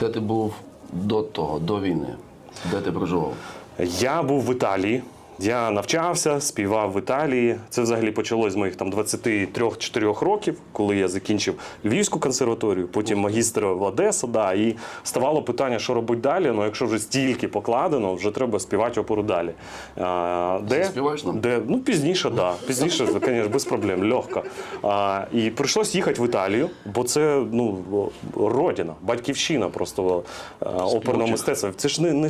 Де ти був до того, до війни? Де ти проживав? Я був в Італії. Я навчався, співав в Італії. Це взагалі почалось з моїх там 23-4 років, коли я закінчив Львівську консерваторію, потім магістр в Одесу. Да, і ставало питання, що робити далі. Ну, якщо вже стільки покладено, вже треба співати оперу далі. А, де, Заспіваєш нам? де, ну, пізніше, так. Да. Пізніше, звісно, без проблем, легко. А, і прийшлось їхати в Італію, бо це ну, родина, батьківщина просто а, оперного мистецтва. Це ж не, не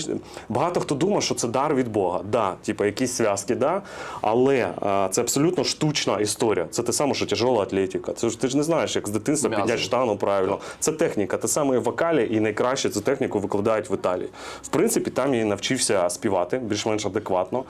багато хто думає, що це дар від Бога. Да, типу, якісь зв'язки, да, але а, це абсолютно штучна історія. Це те саме, що тяжела атлетика. Це ж ти ж не знаєш, як з дитинства підняти штангу правильно. Це техніка. Те саме вокалі, і найкраще цю техніку викладають в Італії. В принципі, там я навчився співати більш-менш адекватно.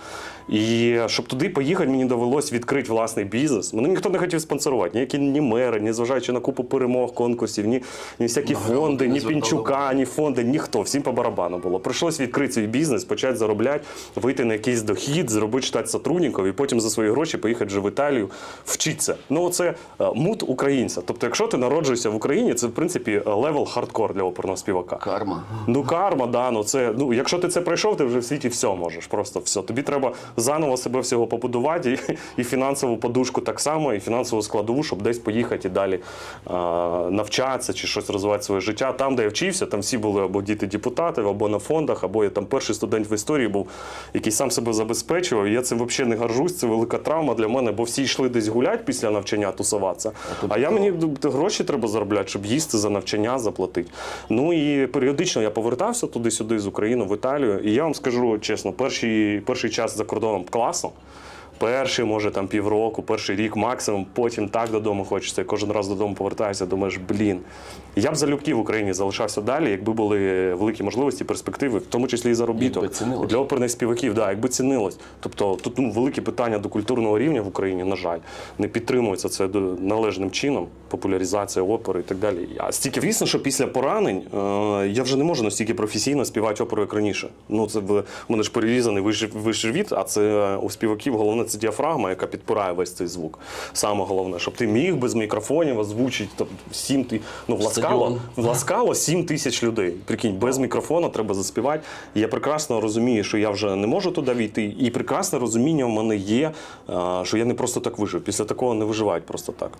І щоб туди поїхати, мені довелось відкрити власний бізнес. Мене ніхто не хотів спонсорувати, ніякі ні мери, ні зважаючи на купу перемог, конкурсів, ні, ні всякі фонди, ні Пінчука, ні фонди, ніхто. Всім по барабану було. Прийшлось відкрити свій бізнес, почати заробляти, вийти на якийсь дохід, зробити штат сотрудників і потім за свої гроші поїхати вже в Італію вчитися. Ну, це мут українця. Тобто, якщо ти народжуєшся в Україні, це в принципі е, левел хардкор для оперного співака. Карма. Ну, карма, да, ну це ну, якщо ти це пройшов, ти вже в світі все можеш. Просто все. Тобі треба заново себе всього побудувати, і, і фінансову подушку так само, і фінансову складову, щоб десь поїхати і далі а, навчатися чи щось розвивати своє життя. Там, де я вчився, там всі були або діти депутатів, або на фондах, або я там перший студент в історії був, який сам себе забезпечував. Я цим взагалі не горжусь. Це велика травма для мене, бо всі йшли десь гуляти після навчання, тусуватися. А я мені гроші треба заробляти, щоб їсти за навчання заплатити. Ну і періодично я повертався туди-сюди з України в Італію. І я вам скажу чесно, перший, перший час за кордоном класно. Перший, може, там півроку, перший рік максимум, потім так додому хочеться. І кожен раз додому повертаюся, думаєш, блін. Я б залюбки в Україні залишався далі, якби були великі можливості, перспективи, в тому числі і заробіток. Якби. Для оперних співаків, да, якби цінилось. Тобто тут ну, великі питання до культурного рівня в Україні, на жаль, не підтримується це належним чином, популяризація опери і так далі. А стільки звісно, що після поранень е, я вже не можу настільки професійно співати оперу, як раніше. Ну, це в мене ж перерізаний вищий, вищий рвіт, а це у співаків головне це діафрагма, яка підпирає весь цей звук. Саме головне, щоб ти міг без мікрофонів озвучити там, сім ти. Ну, в Ласкало, Ласкало 7 тисяч людей. Прикинь, без мікрофона треба заспівати. І я прекрасно розумію, що я вже не можу туди війти. І прекрасне розуміння в мене є, е, що я не просто так вижив. Після такого не виживають просто так.